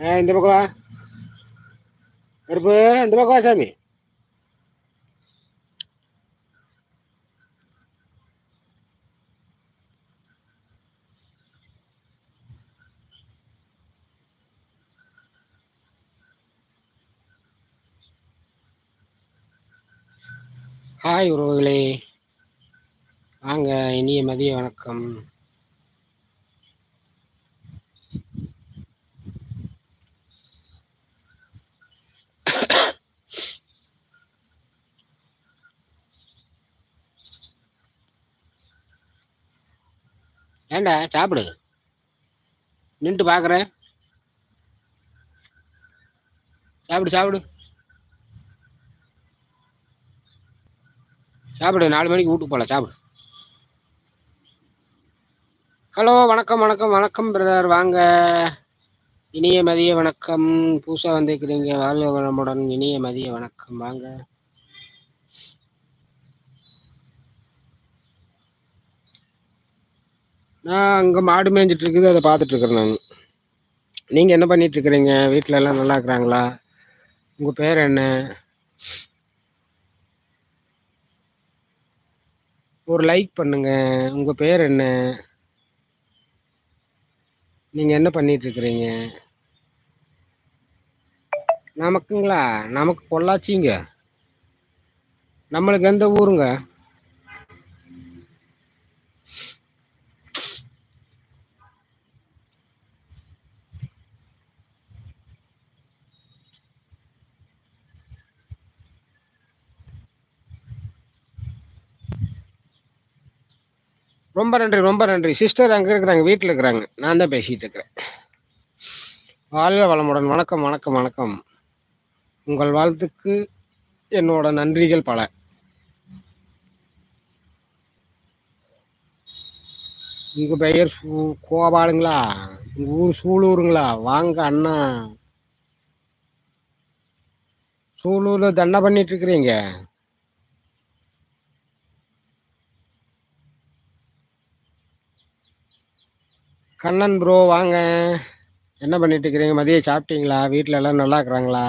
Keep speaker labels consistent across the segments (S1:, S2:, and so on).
S1: ஆ இந்த பக்கம் வா. கருப்பு இந்த பக்கம் வா சாமி. ஹாய் உறவுகளே. வாங்க இனிய மதிய வணக்கம். ஏண்டா சாப்பிடு. நின்ட்டு பார்க்குறேன் சாப்பிடு சாப்பிடு. சாப்பிடு நாலு மணிக்கு வீட்டுக்கு போகலாம் சாப்பிடு. ஹலோ வணக்கம் வணக்கம் வணக்கம் பிரதர் வாங்க. இனிய மதிய வணக்கம். புதுசாக வந்திருக்கிறீங்க. வாழ்க வளமுடன். இனிய மதிய வணக்கம். வாங்க. நான் அங்கே மாடு மேய்ஞ்சிட்டு இருக்குது அதை பார்த்துட்ருக்குறேன் நான். நீங்கள் என்ன பண்ணிட்டு இருக்கிறீங்க வீட்டில் எல்லாம் நல்லா இருக்கிறாங்களா? உங்கள் பேர் என்ன? ஒரு லைக் பண்ணுங்க. உங்கள் பேர் என்ன? நீங்கள் என்ன பண்ணிட்டு இருக்கிறீங்க நமக்குங்களா? நமக்கு பொள்ளாச்சிங்க. நம்மளுக்கு எந்த ஊருங்க? ரொம்ப நன்றி ரொம்ப நன்றி. சிஸ்டர் அங்கே இருக்கிறாங்க வீட்டில் இருக்கிறாங்க. நான் தான் பேசிகிட்டு இருக்கிறேன். வாழ்க வளமுடன். வணக்கம் வணக்கம் வணக்கம். உங்கள் வாழ்த்துக்கு என்னோட நன்றிகள் பல. உங்கள் பெயர் சூ கோபாலுங்களா? உங்கள் ஊர் சூலூருங்களா? வாங்க அண்ணா. சூலூரில் தண்டை பண்ணிட்டு இருக்கிறீங்க. கண்ணன் ப்ரோ வாங்க. என்ன பண்ணிட்டு இருக்கிறீங்க மதியம் சாப்பிட்டீங்களா? வீட்டில் எல்லாம் நல்லா இருக்கிறாங்களா?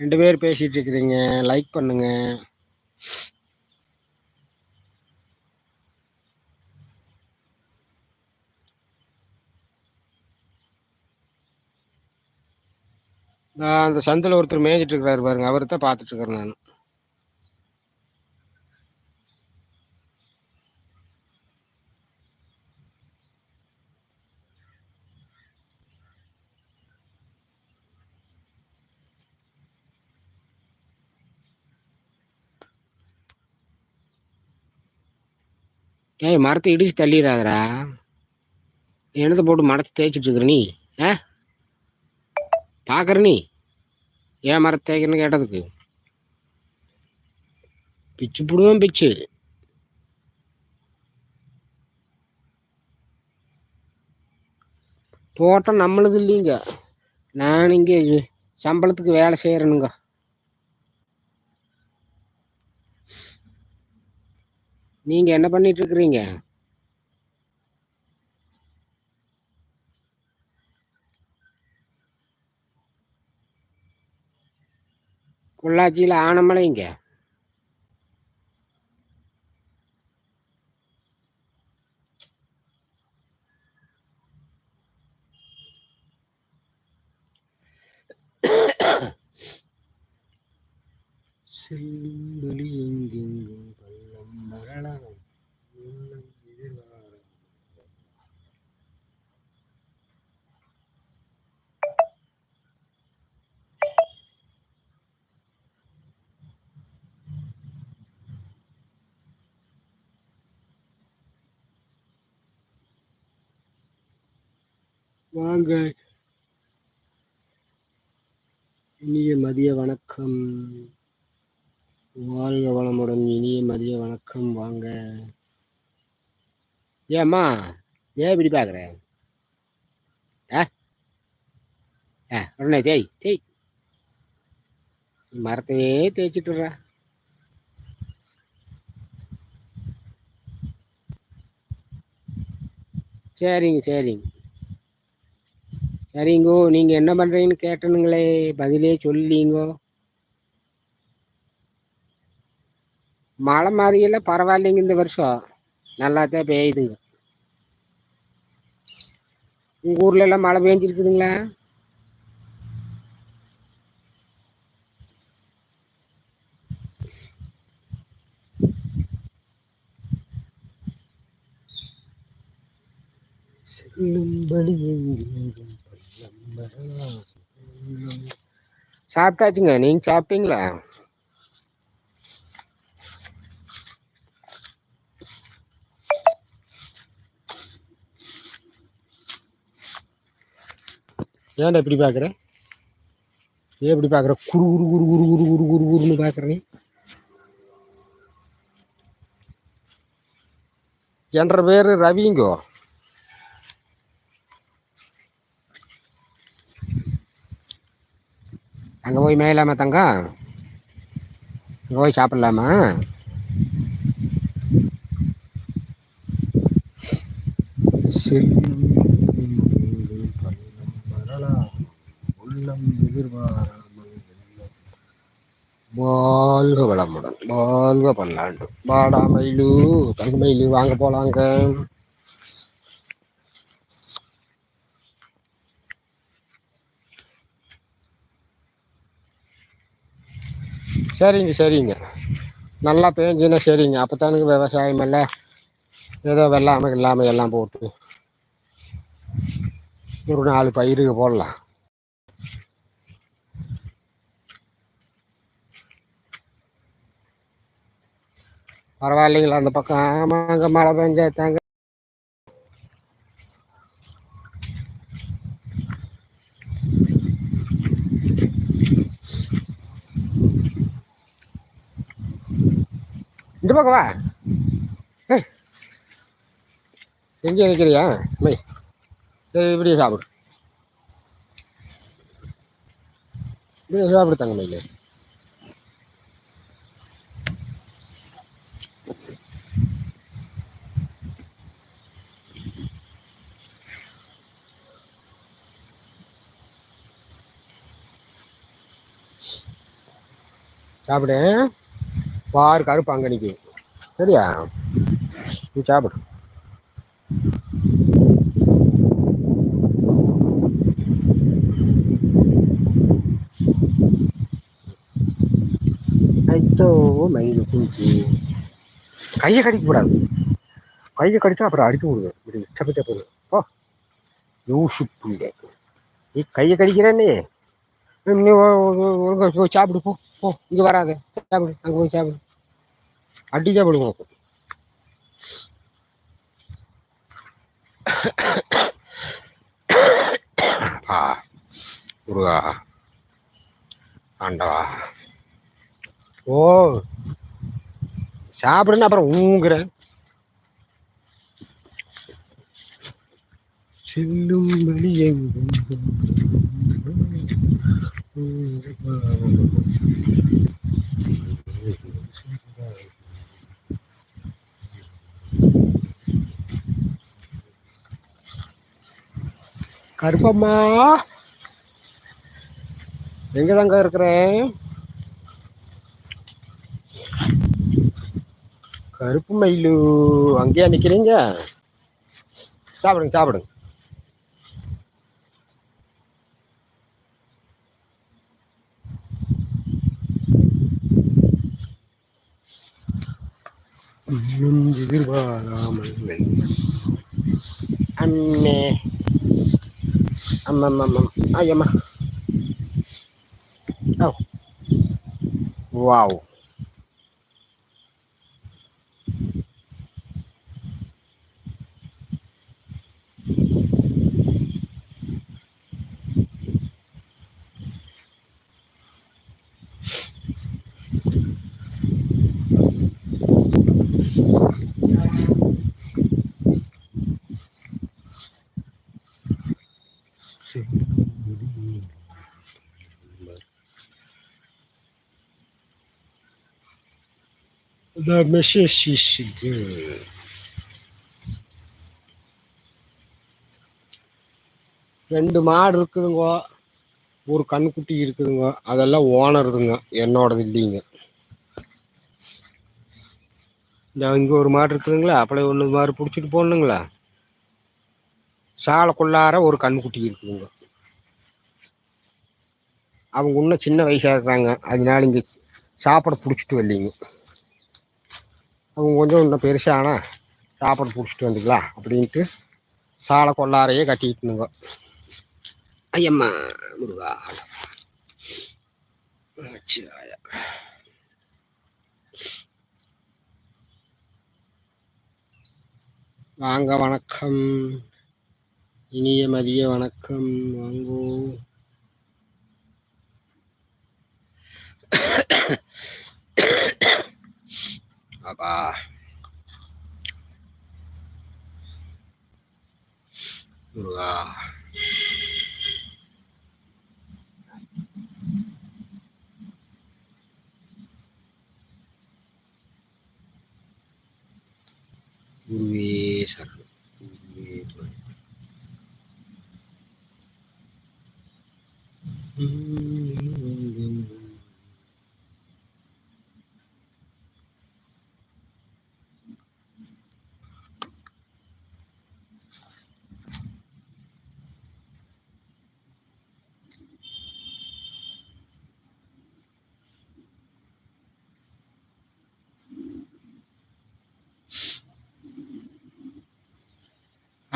S1: ரெண்டு பேர் பேசிகிட்டு இருக்கிறீங்க லைக் பண்ணுங்க. நான் அந்த சந்தில் ஒருத்தர் மேய்ஞ்சிட்டு இருக்கிறாரு பாருங்க. அவர் தான் பார்த்துட்டு இருக்கிறேன் நான். ஏய் மரத்தை இடிச்சு தள்ளிடாதடா. என்னத்தை போட்டு மரத்தை தேய்ச்சிட்டு இருக்கிற நீ? ஆ? பார்க்குற நீ? ஏன் மரத்தை தேய்க்கணும்னு கேட்டதுக்கு? பிச்சு பிடுவேன் பிச்சு. தோட்டம் நம்மளது இல்லைங்க. நான் இங்கே சம்பளத்துக்கு வேலை செய்கிறேனுங்க நீங்க என்ன பண்ணிட்டு இருக்கிறீங்க பொள்ளாச்சியில் ஆனமலைங்க செல்லும் எங்கெங்கும் வாங்க. இனிய மதிய வணக்கம். வாழ்க வளமுடன் இனிய மதிய வணக்கம். வாங்க. ஏம்மா ஏன் இப்படி பார்க்குற? ஆ? ஆ உடனே தேய் தேய். மரத்தவே தேய்ச்சிட்டுறா சரிங்க சரிங்க. சரிங்கோ நீங்கள் என்ன பண்ணுறீங்கன்னு கேட்டனுங்களே பதிலே சொல்லிங்கோ. மழை மாதிரியெல்லாம் பரவாயில்லைங்க இந்த வருஷம். நல்லாத்தான் பெய்யுதுங்க. உங்கள் ஊர்ல எல்லாம் மழை பெஞ்சிருக்குதுங்களா? சாப்பிட்டாச்சுங்க. நீங்க சாப்பிட்டீங்களா? ஏன்டா இப்படி பார்க்குற? ஏன் இப்படி பார்க்குற? குரு குரு குரு குரு குரு குரு குரு குருன்னு பார்க்குற நீ. என்ற பேர் ரவிங்கோ. அங்கே போய் மேயலாமா தங்கம் அங்கே போய் சாப்பிட்லாமா? உள்ளம் எதிர்பாராமல் வாழ்க வளமுடன் வாழ்க பல்லாண்டு. வாடா மயிலு தங்க மயிலு வாங்க போலாங்க. சரிங்க சரிங்க. நல்லா பேஞ்சுன்னா சரிங்க. அப்போ தானுங்க விவசாயம் எல்லாம் ஏதோ வெள்ளாமை இல்லாமல் எல்லாம் போட்டு ஒரு நாலு பயிருக்கு போடலாம். பரவாயில்லைங்களா அந்த பக்கம்? ஆமாங்க மழை பெஞ்சா தாங்க இந்த பக்கம் வா. எங்கே நிற்கிறியா மை. சரி இப்படியே சாப்பிடு. இப்படியே சாப்பிடு தங்க மயிலே. சாப்பிடு பாரு கருப்பு அங்கே நிற்கி சரியா? நீ சாப்பிடு. ஐயோ மயில் குஞ்சு. கையை கடிக்க கூடாது. கையை கடிச்சா அப்புறம் அடித்து விடுவேன் இப்படி சப்பி போடுவேன் ஓ யூசு புள்ளை. நீ கையை கடிக்கிறேன்னே நீ? போய் சாப்பிடு போ. போ. இங்கே வராத. சாப்பிடு. அங்கே போய் சாப்பிடு. அடிக்கா சாப்பிடுவோம் ஆ முருகா. ஆண்டவா. ஓ சாப்பிடுன்னு அப்புறம் ஊங்குறேன் செல்லும் வெளியெங்கும் கருப்பம்மா. எங்க தாங்க இருக்கிறேன் கருப்பு மயிலு அங்கேயா நிக்கிறீங்க? சாப்பிடுங்க சாப்பிடுங்க. எதிர்பாராமல் আম্মা আম্মা আম্মা আয় আম্মা ও ওয়াও The Mississippi. ரெண்டு மாடு இருக்குதுங்க. ஒரு கண்குட்டி இருக்குதுங்க. அதெல்லாம் ஓனருதுங்க. என்னோடது இல்லைங்க. இந்த இங்கே ஒரு மாடு இருக்குதுங்களா? அப்படியே ஒன்று மாடு பிடிச்சிட்டு போகணுங்களா சாலைக்குள்ளார ஒரு கண்குட்டி இருக்குதுங்க. அவங்க இன்னும் சின்ன வயசாக இருக்கிறாங்க. அதனால இங்கே சாப்பாடு பிடிச்சிட்டு வரலீங்க. அவங்க கொஞ்சம் இன்னும் பெருசானா சாப்பாடு பிடிச்சிட்டு வந்துக்கலாம் அப்படின்ட்டு சாலை கொள்ளாரையே கட்டிட்டுனுங்க ஐயம்மா முருகா. வாங்க வணக்கம். இனிய மதிய வணக்கம். வாங்கோ. அப்பா முருகா குருவே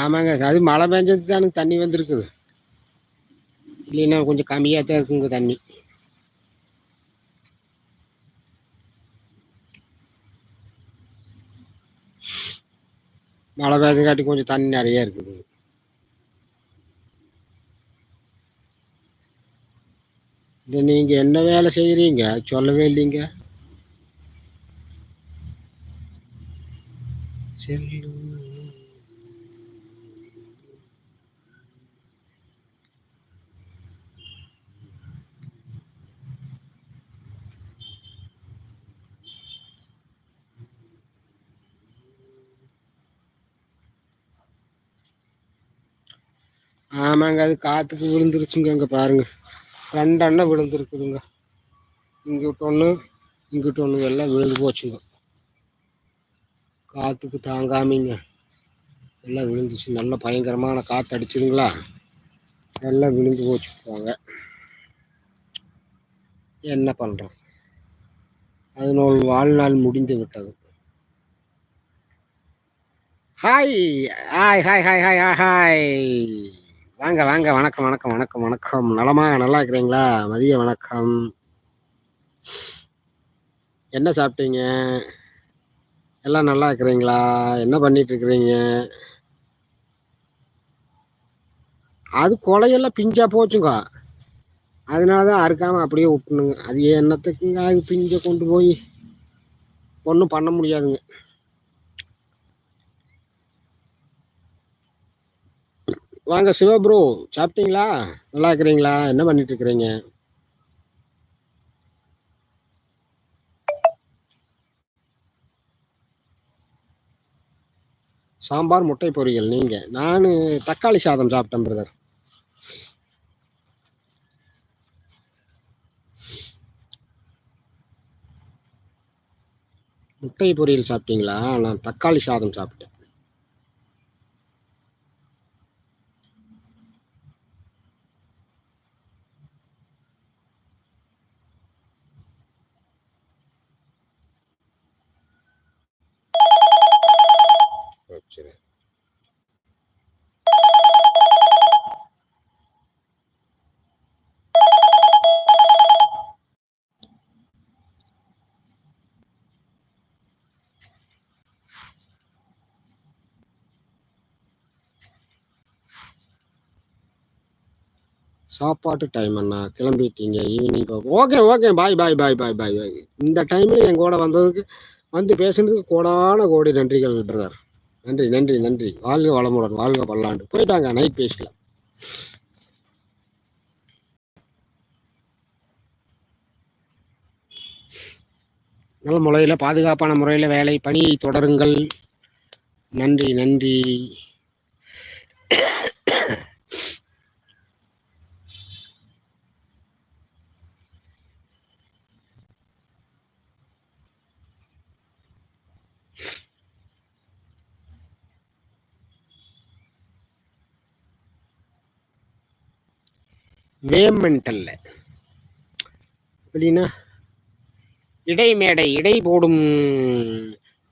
S1: ஆமாங்க அது மழை பெஞ்சது தான் தண்ணி வந்திருக்குது. இல்லைன்னா கொஞ்சம் கம்மியாக தான் இருக்குங்க தண்ணி. மழை பெய்யங்காட்டி கொஞ்சம் தண்ணி நிறைய இருக்குது. இது நீங்க என்ன வேலை செய்யறீங்க? சொல்லவே இல்லைங்க. செல்லும் ஆமாங்க அது காற்றுக்கு விழுந்துருச்சுங்க இங்கே பாருங்க. ரெண்டு அண்ணன் விழுந்துருக்குதுங்க. இங்கிட்ட ஒன்று இங்கிட்ட ஒன்று எல்லாம் விழுந்து போச்சுங்க. காற்றுக்கு தாங்காமிங்க. எல்லாம் விழுந்துச்சு. நல்ல பயங்கரமான காற்று அடிச்சுதுங்களா? எல்லாம் விழுந்து போச்சு போங்க என்ன பண்ணுறோம் அதனோட வாழ்நாள் முடிந்து விட்டது. Hi hi hi hi hi hi hi. வாங்க வாங்க வணக்கம் வணக்கம் வணக்கம் வணக்கம். நலமா நல்லா இருக்கிறீங்களா? மதிய வணக்கம். என்ன சாப்பிட்டீங்க? எல்லாம் நல்லா இருக்கிறீங்களா? என்ன பண்ணிட்டு இருக்கிறீங்க? அது கொலையெல்லாம் பிஞ்சா போச்சுங்க. அதனால தான் அறுக்காம அப்படியே விட்டுணுங்க அது என்னத்துக்குங்க அது பிஞ்சை கொண்டு போய்? ஒன்றும் பண்ண முடியாதுங்க. வாங்க சிவா ப்ரோ சாப்பிட்டீங்களா? நல்லா இருக்கிறீங்களா? என்ன பண்ணிட்டு இருக்கிறீங்க? சாம்பார் முட்டை பொரியல் நீங்க. நான் தக்காளி சாதம் சாப்பிட்டேன் பிரதர் முட்டை பொரியல் சாப்பிட்டீங்களா? நான் தக்காளி சாதம் சாப்பிட்டேன் சரி சாப்பாட்டு டைம் அண்ணா. கிளம்பிட்டீங்க evening okay okay bye bye bye bye bye bye இந்த டைமில் என் கூட வந்ததுக்கு வந்து பேசுனதுக்கு கோடான கோடி நன்றிகள் பிரதர் நன்றி நன்றி நன்றி. வாழ்க வளமுடன் வாழ்க பல்லாண்டு போயிட்டாங்க நைட் பேசிக்கலாம். நல்ல முறையில் பாதுகாப்பான முறையில் வேலை பணியை தொடருங்கள். நன்றி நன்றி. வேமெண்டல்ல எப்படின்னா இடைமேடை இடை போடும்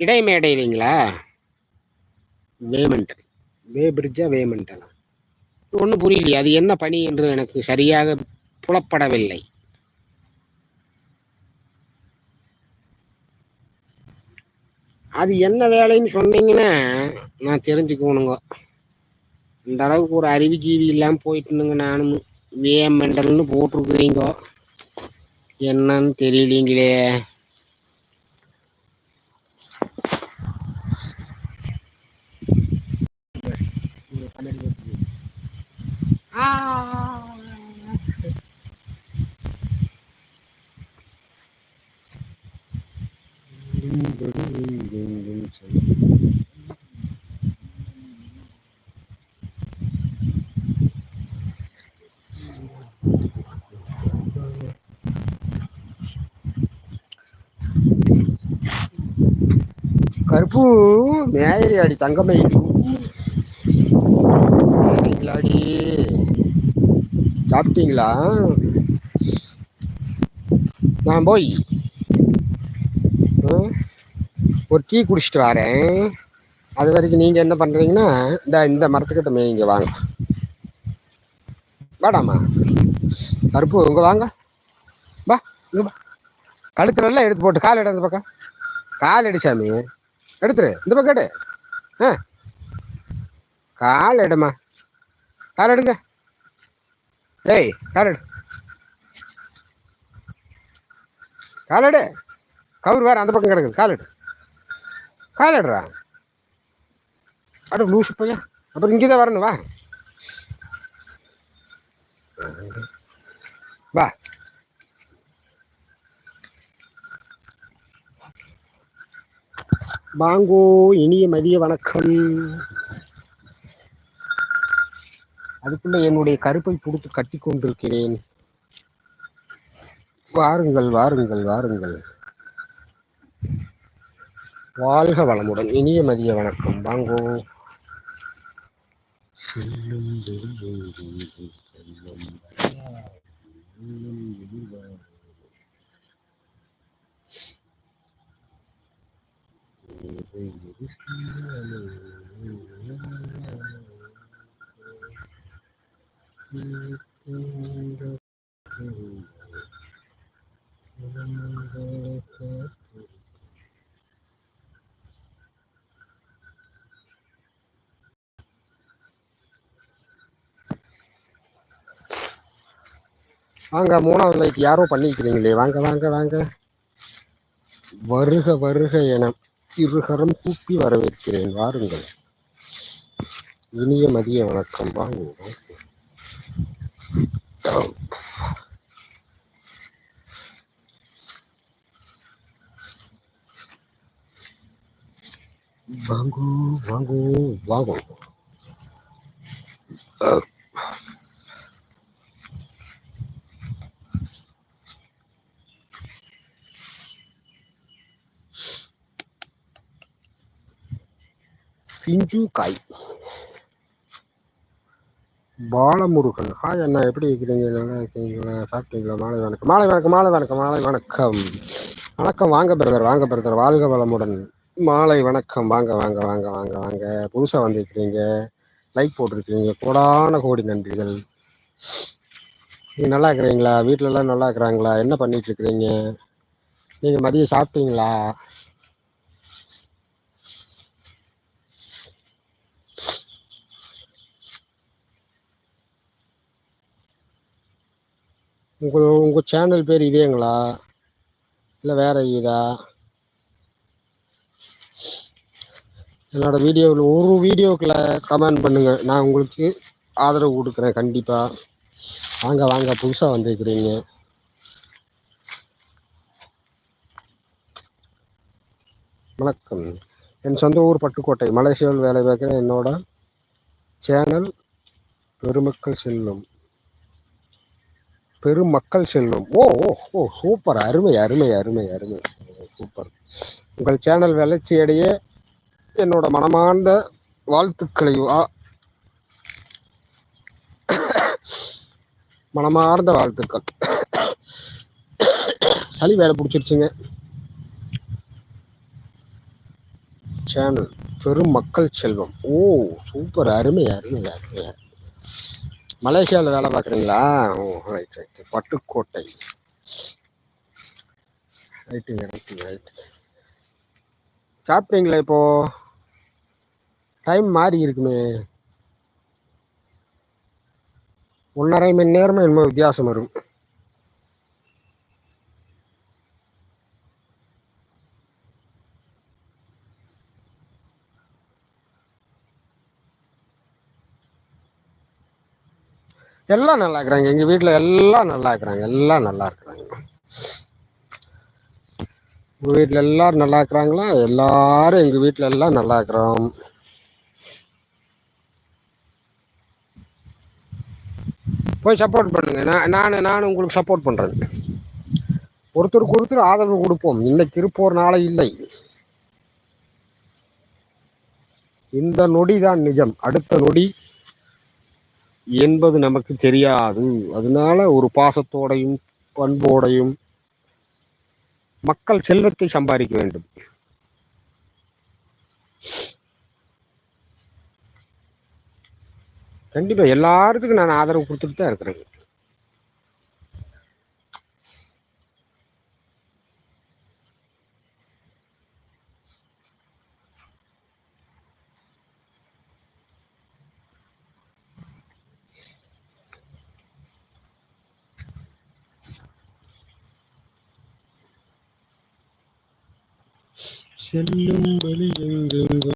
S1: இடைமேடை இல்லைங்களா? வேமெண்டல் வே பிரிட்ஜா வேமெண்டலா ஒன்றும் புரியலையே அது என்ன பணி என்று எனக்கு சரியாக புலப்படவில்லை. அது என்ன வேலைன்னு சொன்னீங்கன்னா நான் தெரிஞ்சுக்கணுங்க. இந்த அளவுக்கு ஒரு அறிவுஜீவி இல்லாமல் போயிட்டுனுங்க நானும். விஎம் மெண்டல்னு போட்டிருக்குறீங்க. என்னன்னு தெரியலீங்களே. பூ மேயரி அடி தங்கமே. அடி சாப்பிட்டீங்களா? நான் போய் ம், ஒரு டீ குடிச்சிட்டு வரேன். அது வரைக்கும் நீங்கள் என்ன பண்ணுறீங்கன்னா இந்த இந்த மரத்துக்கிட்ட மேய்ங்க வாங்க. வாடாமா. கருப்பு இங்கே வாங்க. வா இங்கே வா. கழுத்துலலாம் எடுத்து போட்டு கால் எடு அந்த பக்கம். கால் எடு சாமி. எடுத்துரு. இந்த பக்கம் எடு ஆ. கால் எடுமா. கால் எடுங்க. ஏய் கால் எடு. கால் எடு. கவுர் வேறு அந்த பக்கம் கிடக்குது. கால் எடு. கால் எடுறா. அடு லூசு பையா அப்புறம் இங்கே தான் வரணும் வா. வா. வாங்கோ இனிய மதிய வணக்கம். அதுக்குள்ள என்னுடைய கருப்பை கொடுத்து கட்டி கொண்டிருக்கிறேன். வாருங்கள் வாருங்கள் வாருங்கள். வாழ்க வளமுடன். இனிய மதிய வணக்கம். வாங்கோ செல்லும் செல்லும் செல்லும் எதிர்வார் வாங்க மூணாவது லைட் யாரோ பண்ணிக்கிறீங்களே வாங்க வாங்க வாங்க. வருக வருக என. இருகரம் கூப்பி வரவேற்கிறேன். வாருங்கள். இனிய மதிய வணக்கம். வாங்குவோம் வாங்கோ வாங்கோ வாங்கோ. பிஞ்சு காய் பாலமுருகன். ஹாய் அண்ணா எப்படி இருக்கிறீங்க? நல்லா இருக்கீங்களா? சாப்பிட்டீங்களா? மாலை வணக்கம். மாலை வணக்கம் மாலை வணக்கம் மாலை வணக்கம். வணக்கம். வாங்க பிரதர் வாங்க பிரதர் வாழ்க வளமுடன். மாலை வணக்கம். வாங்க வாங்க வாங்க வாங்க வாங்க. புதுசாக வந்திருக்கிறீங்க. லைக் போட்டிருக்கிறீங்க. கோடான கோடி நன்றிகள். நீங்கள் நல்லா இருக்கிறீங்களா? வீட்டிலலாம் நல்லா இருக்கிறாங்களா? என்ன பண்ணிட்டு இருக்கிறீங்க? நீங்கள் மதியம் சாப்பிட்டீங்களா? உங்கள் உங்கள் சேனல் பேர் இதேங்களா இல்லை வேறு இதா? என்னோட வீடியோவில் ஒரு வீடியோக்குள்ள கமெண்ட் பண்ணுங்கள் நான் உங்களுக்கு ஆதரவு கொடுக்குறேன் கண்டிப்பாக வாங்க வாங்க புதுசாக வந்துருக்குறீங்க. வணக்கம். என் சொந்த ஊர் பட்டுக்கோட்டை மலேசியாவில் வேலை பார்க்குற என்னோட சேனல் பெருமக்கள் செல்லும் பெருமக்கள் செல்வம். ஓ ஓ ஓ சூப்பர். அருமை அருமை அருமை அருமை. சூப்பர். உங்கள் சேனல் வளர்ச்சியடைய என்னோட மனமார்ந்த வாழ்த்துக்களை மனமார்ந்த வாழ்த்துக்கள். சளி வேலை பிடிச்சிருச்சுங்க. சேனல் பெரும் மக்கள் செல்வம். ஓ சூப்பர். அருமை அருமை அருமை அருமை. மலேசியாவில் வேலை பார்க்குறீங்களா? ஓ ரைட் ரைட் பட்டுக்கோட்டை. ரைட்டுங்க ரைட்டுங்க ரைட் சாப்பிட்டீங்களா இப்போ? டைம் மாறி இருக்குமே. ஒன்றரை மணி நேரமும் என்னமோ வித்தியாசம் வரும். எல்லாம் நல்லா இருக்கிறாங்க. எங்கள் வீட்டில் எல்லாம் நல்லா இருக்கிறாங்க. எல்லாம் நல்லா இருக்கிறாங்க. உங்கள் வீட்டில் எல்லோரும் நல்லா இருக்கிறாங்களா? எல்லாரும் எங்கள் வீட்டில் எல்லாம் நல்லா இருக்கிறோம். போய் சப்போர்ட் பண்ணுங்க. நான் நான் நான் உங்களுக்கு சப்போர்ட் பண்ணுறேன் ஒருத்தருக்கு ஒருத்தர் ஆதரவு கொடுப்போம். இன்னைக்கு இருப்போர் நாளை இல்லை. இந்த நொடி தான் நிஜம். அடுத்த நொடி என்பது நமக்கு தெரியாது. அதனால ஒரு பாசத்தோடையும் பண்போடையும் மக்கள் செல்வத்தை சம்பாதிக்க வேண்டும். கண்டிப்பா எல்லாத்துக்கும் நான் ஆதரவு கொடுத்துட்டு தான் இருக்கிறேன். செல்லும் வழி எங்கெங்கும்